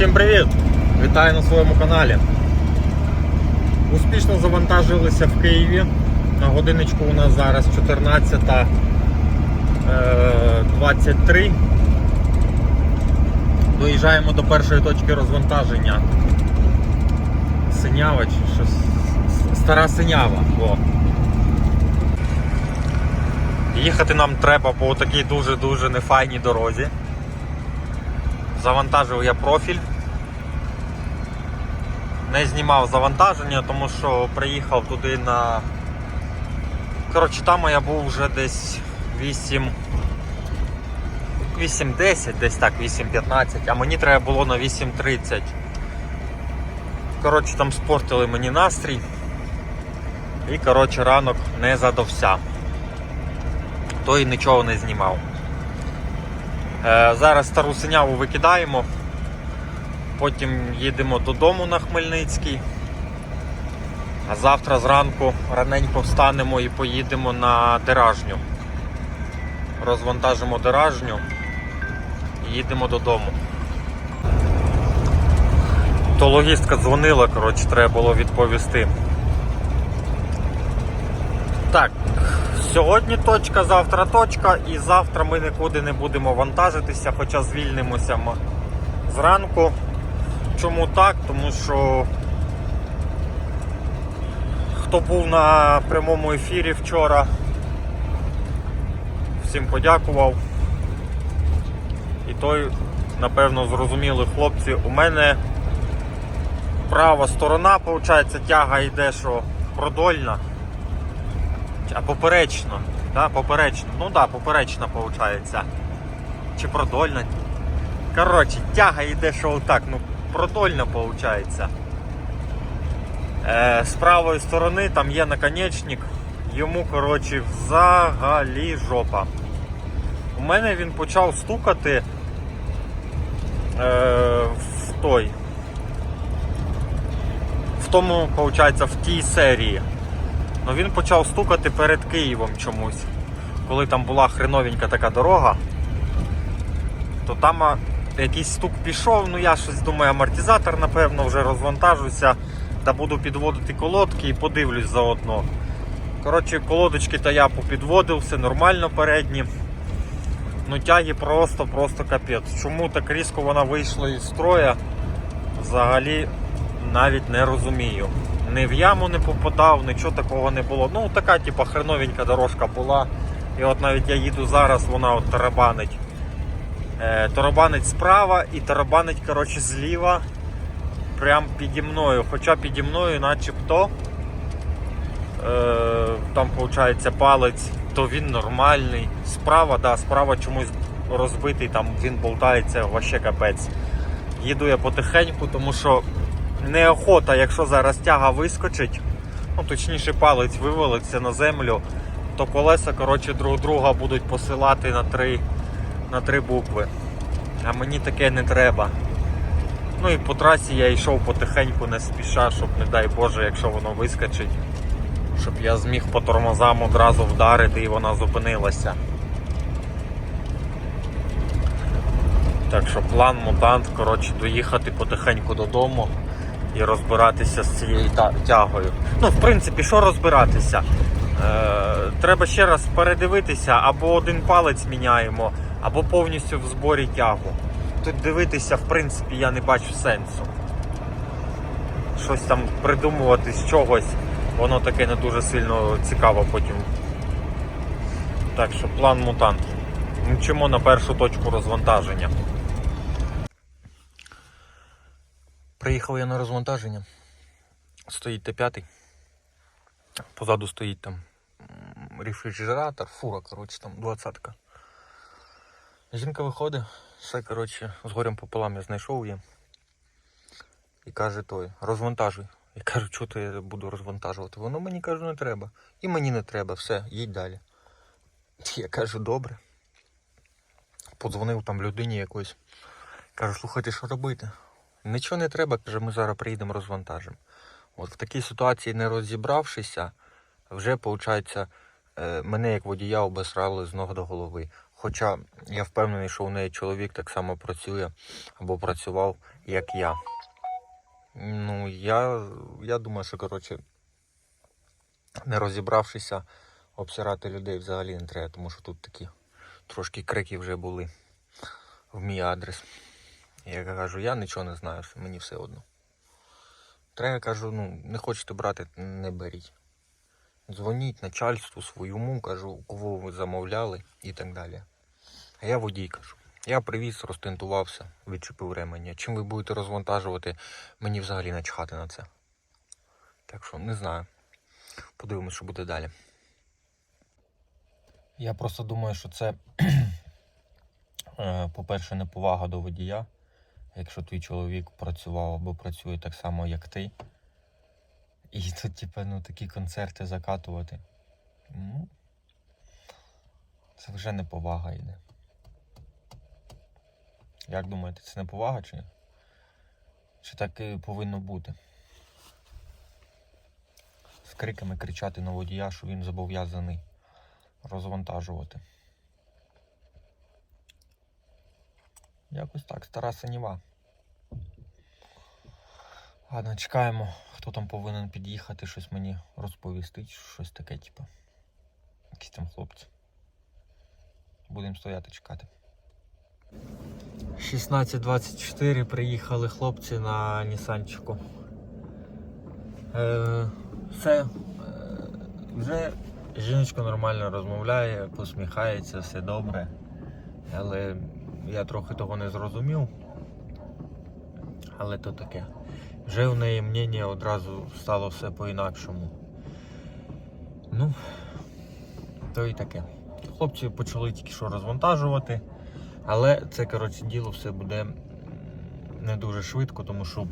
Всім привіт! Вітаю на своєму каналі. Успішно завантажилися в Києві. На годиночку у нас зараз 14.23. Доїжджаємо до першої точки розвантаження. Синява чи щось. Стара синява. О. Їхати нам треба по такій дуже-дуже нефайній дорозі. Завантажив я профіль. Не знімав завантаження, тому що приїхав туди на. Коротше, там я був вже десь 8. 8.10, десь так, 8.15, а мені треба було на 8.30. Коротше, там спортили мені настрій. І коротше ранок не задався. То і нічого не знімав. Е, Зараз стару синяву викидаємо, потім їдемо додому на Хмельницький. А завтра зранку раненько встанемо і поїдемо на деражню. Розвантажимо деражню і їдемо додому. То логістка дзвонила, коротше, треба було відповісти. Так, Сьогодні точка, завтра точка, і завтра ми нікуди не будемо вантажитися, хоча звільнимося зранку. Чому так? Тому що хто був на прямому ефірі вчора, всім подякував. І той, напевно, зрозуміли хлопці, у мене права сторона, виходить, тяга йде, що продольна. А поперечно, да, поперечно. Ну да, поперечна виходить. Чи продольна. Коротше, тяга йде, що отак, ну, продольна виходить. Е, з правої сторони там є наконечник, йому, коротше, взагалі жопа. У мене він почав стукати е, в той. В тому, виходить, в тій серії. Ну він почав стукати перед Києвом чомусь. Коли там була хреновенька така дорога, то там якийсь стук пішов, ну я щось думаю, амортизатор, напевно, вже розвантажуся, та буду підводити колодки і подивлюсь заодно. Коротше, колодочки то я попідводив, все нормально передні. Ну тяги просто-просто капець. Чому так різко вона вийшла із строя? Взагалі навіть не розумію ні в яму не попадав, нічого такого не було. Ну, така, типу, хреновенька дорожка була. І от навіть я їду зараз, вона от тарабанить. Е, тарабанить справа і тарабанить коротше, зліва. Прям піді мною. Хоча піді мною начебто е, там виходить палець, то він нормальний. Справа, да, справа чомусь розбитий, там він болтається вообще капець. Їду я потихеньку, тому що неохота, якщо зараз тяга вискочить, ну точніше палець вивалиться на землю, то колеса коротше, друг друга будуть посилати на три, на три букви. А мені таке не треба. Ну і по трасі я йшов потихеньку, не спіша, щоб, не дай Боже, якщо воно вискочить, щоб я зміг по тормозам одразу вдарити і вона зупинилася. Так що план мутант, коротше, доїхати потихеньку додому і розбиратися з цією тягою. Ну, в принципі, що розбиратися? Е, треба ще раз передивитися, або один палець міняємо, або повністю в зборі тягу. Тут дивитися, в принципі, я не бачу сенсу. Щось там придумувати з чогось, воно таке не дуже сильно цікаво потім. Так що план мутант. Мчимо на першу точку розвантаження. Приїхав я на розвантаження. Стоїть Т5. Позаду стоїть там рефрижератор, фура, коротше, там 20-ка. Жінка виходить, все, коротше, з горем пополам я знайшов її. І каже той, розвантажуй. Я кажу, що то я буду розвантажувати. Воно мені каже, не треба. І мені не треба, все, їдь далі. Я кажу, добре. Подзвонив там людині якоїсь. Кажу, слухайте, що робити? Нічого не треба, каже, ми зараз приїдемо розвантажимо. От в такій ситуації, не розібравшися, вже, виходить, мене як водія обесрали з ног до голови. Хоча я впевнений, що у неї чоловік так само працює або працював, як я. Ну, я, я думаю, що коротше, не розібравшися, обсирати людей взагалі не треба, тому що тут такі трошки крики вже були в мій адрес. Я кажу, я нічого не знаю, мені все одно. Треба, кажу, ну, не хочете брати, не беріть. Дзвоніть начальству своєму, кажу, кого ви замовляли і так далі. А я водій кажу. Я привіз, розтентувався, відчепив ремені. Чим ви будете розвантажувати, мені взагалі начхати на це. Так що не знаю. Подивимось, що буде далі. Я просто думаю, що це, е, по-перше, неповага до водія. Якщо твій чоловік працював або працює так само, як ти. І тут, типу, ну, такі концерти закатувати. Ну, це вже неповага йде. Як думаєте, це неповага чи? Чи так і повинно бути? З криками кричати на водія, що він зобов'язаний розвантажувати. Якось так, стара синіва. Ладно, чекаємо, хто там повинен під'їхати, щось мені розповісти, щось таке, типу. Якісь там хлопці. Будемо стояти чекати. 16.24 приїхали хлопці на Нісанчику. Е, все. Е, вже жіночка нормально розмовляє, посміхається, все добре. Але я трохи того не зрозумів. Але то таке. Вже в неї мнення одразу стало все по-інакшому. Ну, то і таке. Хлопці почали тільки що розвантажувати, але це, коротше, діло все буде не дуже швидко, тому що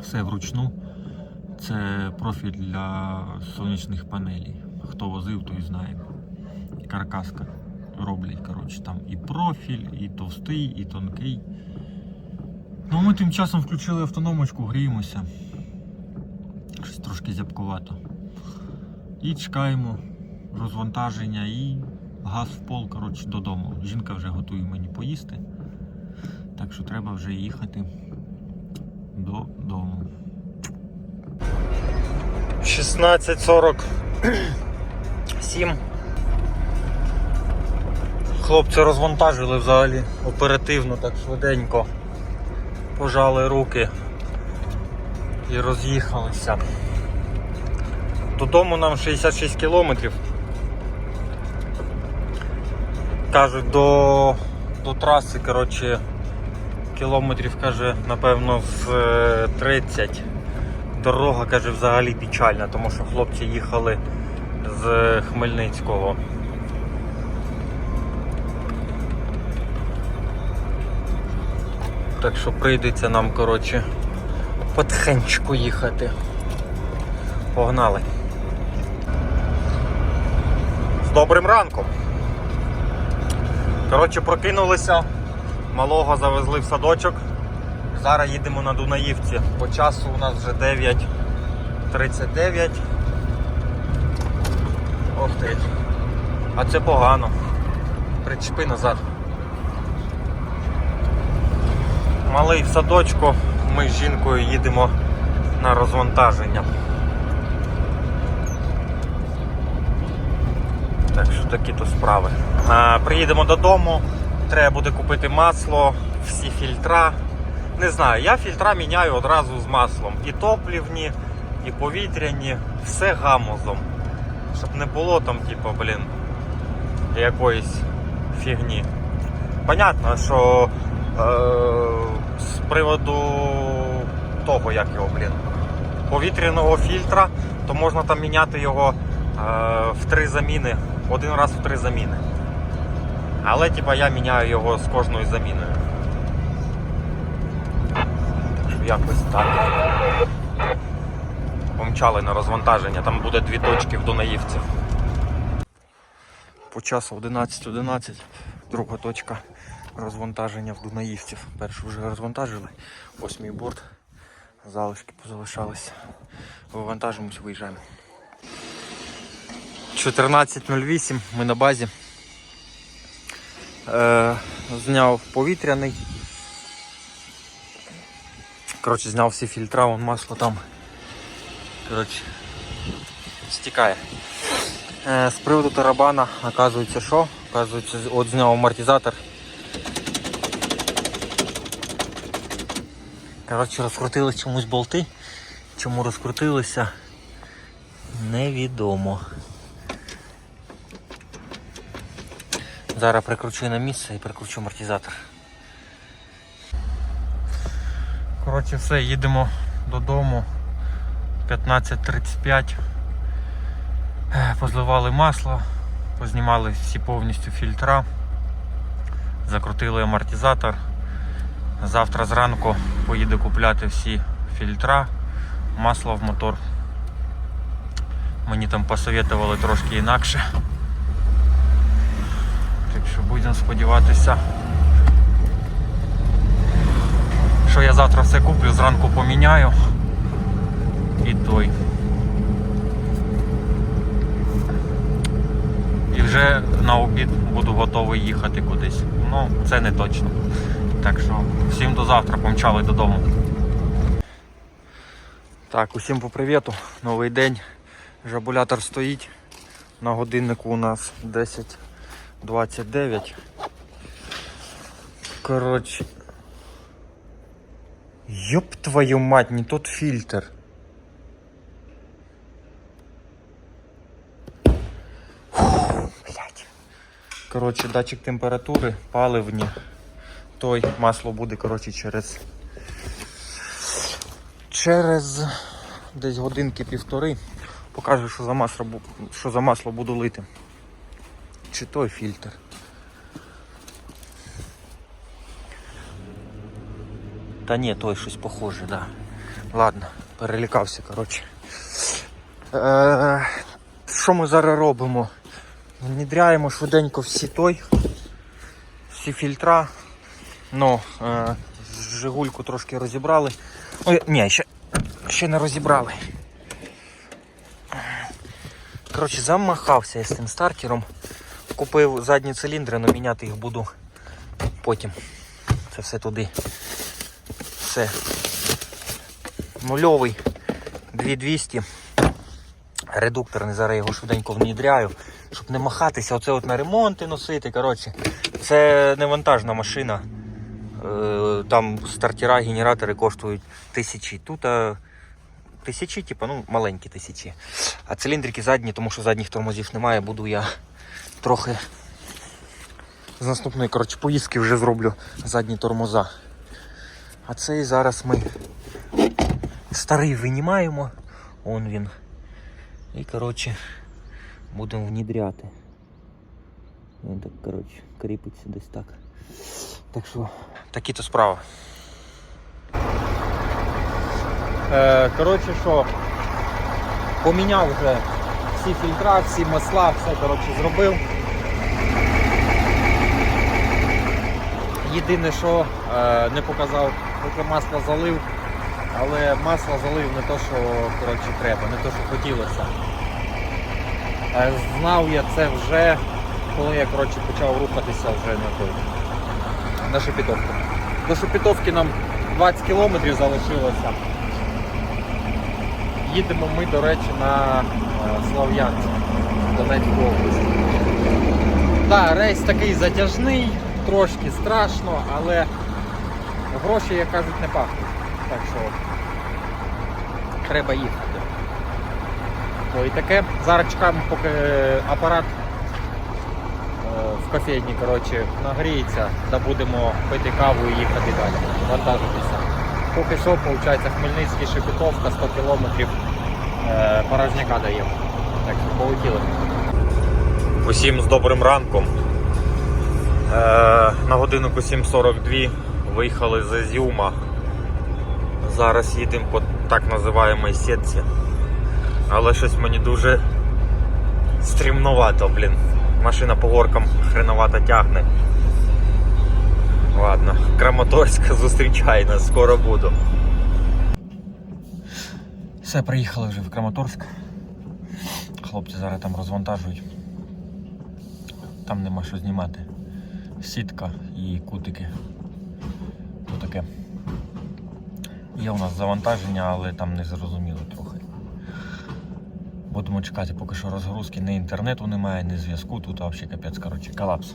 все вручну. Це профіль для сонячних панелей. Хто возив, той знає. Каркаска роблять, коротше, там і профіль, і товстий, і тонкий. Ну, ми тим часом включили автономочку, гріємося. Щось трошки зябкувато. І чекаємо розвантаження і газ в пол, коротше, додому. Жінка вже готує мені поїсти. Так що треба вже їхати додому. 16.47. Хлопці розвантажили взагалі оперативно, так швиденько. Пожали руки і роз'їхалися. Додому нам 66 кілометрів. Кажуть, до, до траси, коротше, кілометрів, каже, напевно, з е, 30. Дорога, каже, взагалі печальна, тому що хлопці їхали з Хмельницького. Так що прийдеться нам, коротше, потихеньку їхати. Погнали. З добрим ранком. Коротше, прокинулися, малого завезли в садочок. Зараз їдемо на Дунаївці. По часу у нас вже 9.39. Ох ти. А це погано. Причепи назад. Малий в садочку, ми з жінкою їдемо на розвантаження. Так що такі то справи. Приїдемо додому, треба буде купити масло, всі фільтра. Не знаю, я фільтра міняю одразу з маслом. І топлівні, і повітряні, все гамузом. Щоб не було там, типу, блін, якоїсь фігні. Понятно, що е, приводу того, як його, блін, повітряного фільтра, то можна там міняти його е, в три заміни, один раз в три заміни. Але типа я міняю його з кожною заміною. Що якось так. Помчали на розвантаження, там буде дві точки в Дунаївці. По часу 11.11, друга точка розвантаження в Дунаївців. Першу вже розвантажили, ось мій борт, залишки позалишалися. Вивантажимось, виїжджаємо. 14.08, ми на базі. Е, зняв повітряний. Коротше, зняв всі фільтра, вон масло там. Коротше, стікає. Е, з приводу тарабана, оказується, що? Оказується, от зняв амортизатор. Коротше, розкрутились чомусь болти. Чому розкрутилися? Невідомо. Зараз прикручу на місце і прикручу амортизатор. Коротше, все, їдемо додому. 15.35. Е, Позливали масло, познімали всі повністю фільтра, закрутили амортизатор. Завтра зранку поїду купляти всі фільтра, масло в мотор. Мені там посоветували трошки інакше. Так що будемо сподіватися, що я завтра все куплю, зранку поміняю і той. І вже на обід буду готовий їхати кудись. Ну, це не точно. Так що всім до завтра, помчали додому. Так, усім по привіту. Новий день. Жабулятор стоїть. На годиннику у нас 10.29. Коротше. Йоп твою мать, не тот фильтр. Фу. Коротше, датчик температури, паливні. Той масло буде, коротше, через. Через десь годинки півтори. Покажу, що за масло, що за масло буду лити. Чи той фільтр. Та ні, той щось похоже, да. Ладно, перелякався, коротше. Е, що ми зараз робимо? Внідряємо швиденько всі той, всі фільтра. Ну, е, Жигульку трошки розібрали. Ой, ні, ще, ще не розібрали. Коротше, замахався я з тим стартером. Купив задні циліндри, але міняти їх буду потім. Це все туди. Все. Нульовий 2200. Редукторний, зараз його швиденько внідряю, щоб не махатися, оце от на ремонти носити. Коротше, це не вантажна машина. Е, Там стартера, генератори коштують тисячі. Тут а, тисячі, типу, ну, маленькі тисячі. А циліндрики задні, тому що задніх тормозів немає, буду я трохи з наступної коротше, поїздки вже зроблю задні тормоза. А цей зараз ми старий винімаємо. Он він. І коротше будемо внідряти. Він так, коротше, кріпиться десь так. Так що, такі то справи. Е, коротше, що, поміняв вже всі фільтра, всі масла, все коротше, зробив. Єдине, що е, не показав, поки масло залив, але масло залив не то, що коротше, треба, не то, що хотілося. Е, знав я це вже, коли я коротше, почав рухатися вже на той, на Шепетовку. До Шепетовки нам 20 кілометрів залишилося. Їдемо ми, до речі, на е, Слов'янськ, Донецьку область. Так, рейс такий затяжний, трошки страшно, але гроші, як кажуть, не пахнуть. Так що треба їхати. То і таке. Зараз чекаємо, поки апарат е, в кофейні коротше, нагріється, да будемо пити каву і їхати далі, вантажитися. Поки що, виходить, Хмельницький Шепетовка 100 кілометрів е, порожняка даємо. Так що полетіли. Усім з добрим ранком. Е, на годиннику 7.42 виїхали з Ізюма. Зараз їдемо по так називаємій сітці. Але щось мені дуже стрімновато, блін. Машина по горкам хреновато тягне. Ладно, Краматорськ зустрічай нас, скоро буду. Все, приїхали вже в Краматорськ. Хлопці зараз там розвантажують. Там нема що знімати. сітка і кутики. То таке. Є у нас завантаження, але там не зрозуміло трохи. Будемо чекати, поки що розгрузки. Ні інтернету немає, ні зв'язку. Тут взагалі капець, коротше, колапс.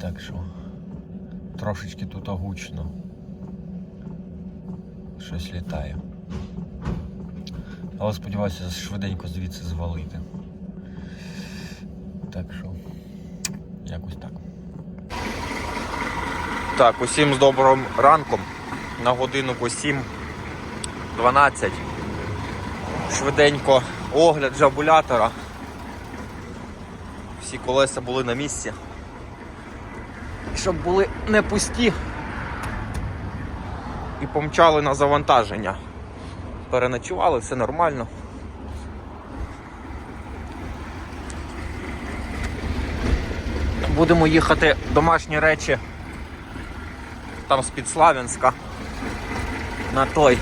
Так що трошечки тут гучно. Щось літає. Але сподіваюся, швиденько звідси звалити. Так що, якось так. Так, усім з добрим ранком. На годинку 7.12. Швиденько огляд жабулятора. Всі колеса були на місці. Щоб були не пусті. І помчали на завантаження. Переночували, все нормально. Будемо їхати домашні речі там з-під Славянська на той,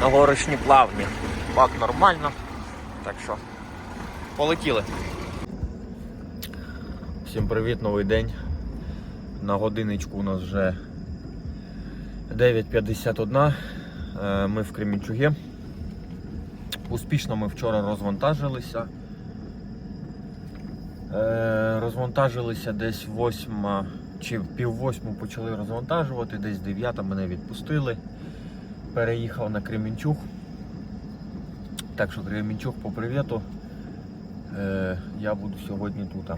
на горишні плавні. Бак нормально. Так що, полетіли. Всім привіт, новий день. На годиночку у нас вже 9.51. Е, Ми в Кремінчугі. Успішно ми вчора розвантажилися. Е, Розвантажилися десь 8 чи пів восьму почали розвантажувати, десь 9 мене відпустили. Переїхав на Кремінчуг. Так що Кремінчуг по привіту. Е, я буду сьогодні тут.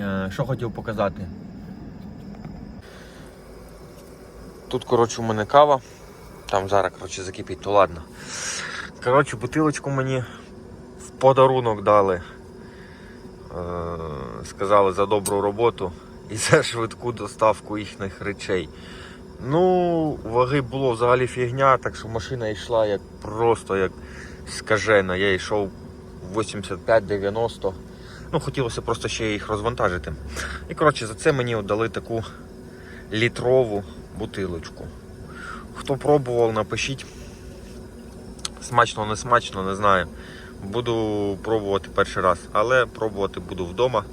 Е, що хотів показати? Тут, коротше, у мене кава. Там зараз, коротше, закипить, то ладно. Коротше, бутилочку мені в подарунок дали. Е, сказали за добру роботу і за швидку доставку їхніх речей. Ну, ваги було взагалі фігня, так що машина йшла як просто як скажена. Я йшов 85-90. Ну, хотілося просто ще їх розвантажити. І коротше, за це мені дали таку літрову бутилочку. Хто пробував, напишіть. Смачно, не смачно, не знаю. Буду пробувати перший раз, але пробувати буду вдома.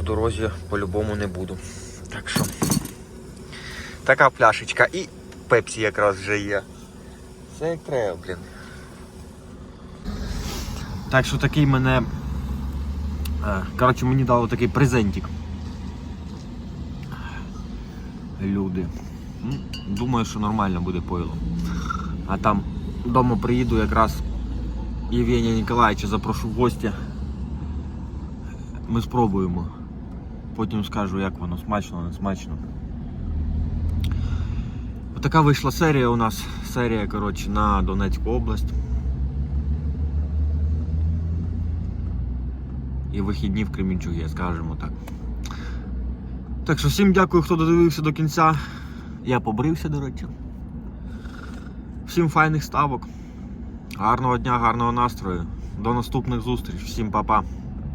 В дорозі по-любому не буду. Так що така пляшечка і пепсі якраз вже є. Все як треба, блін. Так що такий мене. е, Коротше, мені дали такий презентик. Люди. Ну, Думаю, що нормально буде пойло. А там вдома приїду якраз Євгенія Ніколаєвича запрошу в гості. Ми спробуємо. Потім скажу, як воно смачно, не смачно. Отака вийшла серія у нас. Серія коротше, на Донецьку область. І вихідні в Кремінчугі, скажімо так. Так що всім дякую, хто додивився до кінця. Я побрився, до речі. Всім файних ставок. Гарного дня, гарного настрою. До наступних зустріч. Всім па-па.